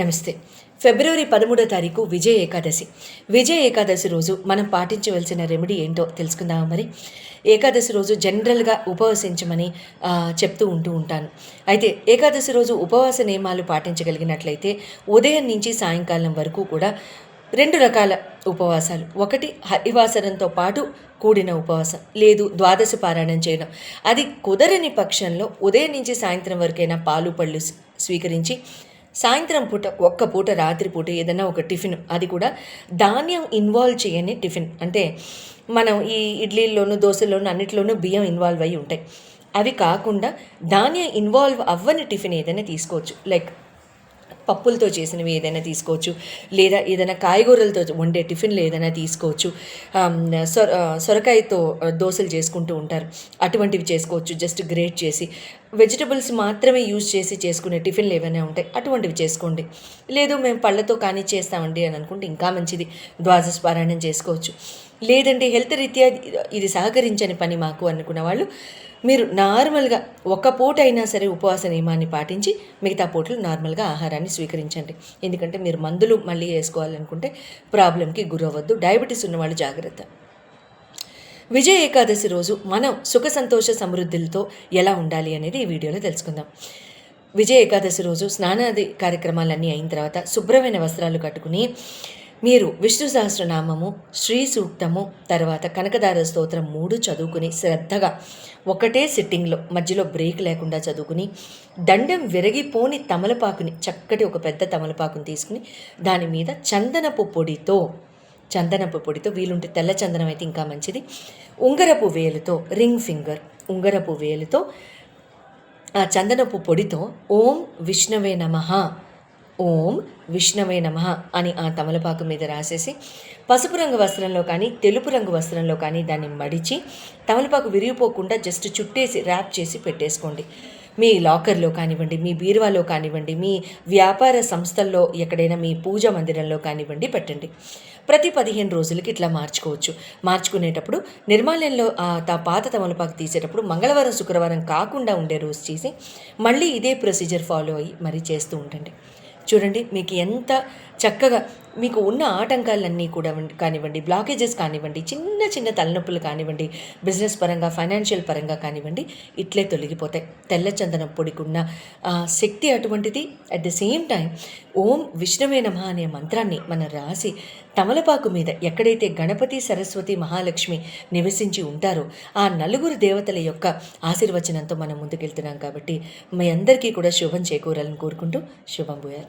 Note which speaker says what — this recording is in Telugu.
Speaker 1: నమస్తే. ఫిబ్రవరి పదమూడో తారీఖు విజయ ఏకాదశి. విజయ ఏకాదశి రోజు మనం పాటించవలసిన రెమెడీ ఏంటో తెలుసుకుందామా మరి? ఏకాదశి రోజు జనరల్గా ఉపవసించమని చెప్తూ ఉంటూ ఉంటాను. అయితే ఏకాదశి రోజు ఉపవాస నియమాలు పాటించగలిగినట్లయితే ఉదయం నుంచి సాయంకాలం వరకు కూడా రెండు రకాల ఉపవాసాలు. ఒకటి హరివాసనంతో పాటు కూడిన ఉపవాసం లేదు ద్వాదశ పారాయణం చేయడం. అది కుదరని పక్షంలో ఉదయం నుంచి సాయంత్రం వరకైనా పాలు పళ్ళు స్వీకరించి సాయంత్రం పూట ఒక్క పూట రాత్రి పూట ఏదైనా ఒక టిఫిన్ అది కూడా ధాన్యం ఇన్వాల్వ్ చేయని టిఫిన్. అంటే మనం ఈ ఇడ్లీల్లోనూ దోశల్లోనూ అన్నిట్లోనూ బియ్యం ఇన్వాల్వ్ అయ్యి ఉంటాయి. అవి కాకుండా ధాన్యం ఇన్వాల్వ్ అవ్వని టిఫిన్ ఏదైనా తీసుకోవచ్చు. లైక్ పప్పులతో చేసినవి ఏదైనా తీసుకోవచ్చు. లేదా ఏదైనా కాయగూరలతో వండే టిఫిన్లు ఏదైనా తీసుకోవచ్చు. సొర సొరకాయతో దోశలు చేసుకుంటూ ఉంటారు. అటువంటివి చేసుకోవచ్చు. జస్ట్ గ్రేట్ చేసి. వెజిటబుల్స్ మాత్రమే యూజ్ చేసి చేసుకునే టిఫిన్లు ఏమైనా ఉంటాయి అటువంటివి చేసుకోండి. లేదు మేము పళ్ళతో కానీ చేస్తామండి అని అనుకుంటే ఇంకా మంచిది. ద్వాదశ పారాయణం చేసుకోవచ్చు. లేదంటే హెల్త్ రీత్యా ఇది సహకరించని పని మాకు అనుకున్న వాళ్ళు మీరు నార్మల్గా ఒక పూట అయినా సరే ఉపవాస నియమాన్ని పాటించి మిగతా పూటలు నార్మల్గా ఆహారాన్ని స్వీకరించండి. ఎందుకంటే మీరు మందులు మళ్ళీ వేసుకోవాలనుకుంటే ప్రాబ్లంకి గురవ్వద్దు. డయాబెటీస్ ఉన్నవాళ్ళు జాగ్రత్త. విజయ ఏకాదశి రోజు మనం సుఖ సంతోష సమృద్ధులతో ఎలా ఉండాలి అనేది ఈ వీడియోలో తెలుసుకుందాం. విజయ ఏకాదశి రోజు స్నానాది కార్యక్రమాలన్నీ అయిన తర్వాత శుభ్రమైన వస్త్రాలు కట్టుకుని మీరు విష్ణు సహస్రనామము శ్రీ సూక్తము తర్వాత కనకదార స్తోత్రం మూడు చదువుకుని శ్రద్ధగా ఒకటే సిట్టింగ్లో మధ్యలో బ్రేక్ లేకుండా చదువుకుని దండం విరగిపోని తమలపాకుని చక్కటి ఒక పెద్ద తమలపాకుని తీసుకుని దాని మీద చందనపు పొడితో చందనపు పొడితో వీలుంటే తెల్ల చందనం అయితే ఇంకా మంచిది. ఉంగరపు వేలుతో రింగ్ ఫింగర్ ఉంగరపు వేలుతో ఆ చందనపు పొడితో ఓం విష్ణవే నమ ఓం విష్ణవే నమ అని ఆ తమలపాకు మీద రాసేసి పసుపు రంగు వస్త్రంలో కానీ తెలుపు రంగు వస్త్రంలో కానీ దాన్ని మడిచి తమలపాకు విరిగిపోకుండా జస్ట్ చుట్టేసి ర్యాప్ చేసి పెట్టేసుకోండి. మీ లాకర్లో కానివ్వండి మీ బీరువాలో కానివ్వండి మీ వ్యాపార సంస్థల్లో ఎక్కడైనా మీ పూజ మందిరంలో కానివ్వండి పెట్టండి. ప్రతి పదిహేను రోజులకి ఇట్లా మార్చుకోవచ్చు. మార్చుకునేటప్పుడు నిర్మాల్యంలో ఆ తా- పాత తమలపాకు తీసేటప్పుడు మంగళవారం శుక్రవారం కాకుండా ఉండే రోజు చేసి మళ్ళీ ఇదే ప్రొసీజర్ ఫాలో అయ్యి మరీ చేస్తూ ఉండండి. చూడండి మీకు ఎంత చక్కగా మీకు ఉన్న ఆటంకాలన్నీ కూడా కానివ్వండి బ్లాకేజెస్ కానివ్వండి చిన్న చిన్న తలనొప్పులు కానివ్వండి బిజినెస్ పరంగా ఫైనాన్షియల్ పరంగా కానివ్వండి ఇట్లే తొలగిపోతాయి. తెల్ల చందనం పొడికున్న శక్తి అటువంటిది అట్ ద సేమ్ టైం ఓం విష్ణవే నమ అనే మంత్రాన్ని మనం రాసి తమలపాకు మీద ఎక్కడైతే గణపతి సరస్వతి మహాలక్ష్మి నివసించి ఉంటారో ఆ నలుగురు దేవతల యొక్క ఆశీర్వచనంతో మనం ముందుకెళ్తున్నాం కాబట్టి మీ అందరికీ కూడా శుభం చేకూరాలని కోరుకుంటూ శుభం భూయాత్.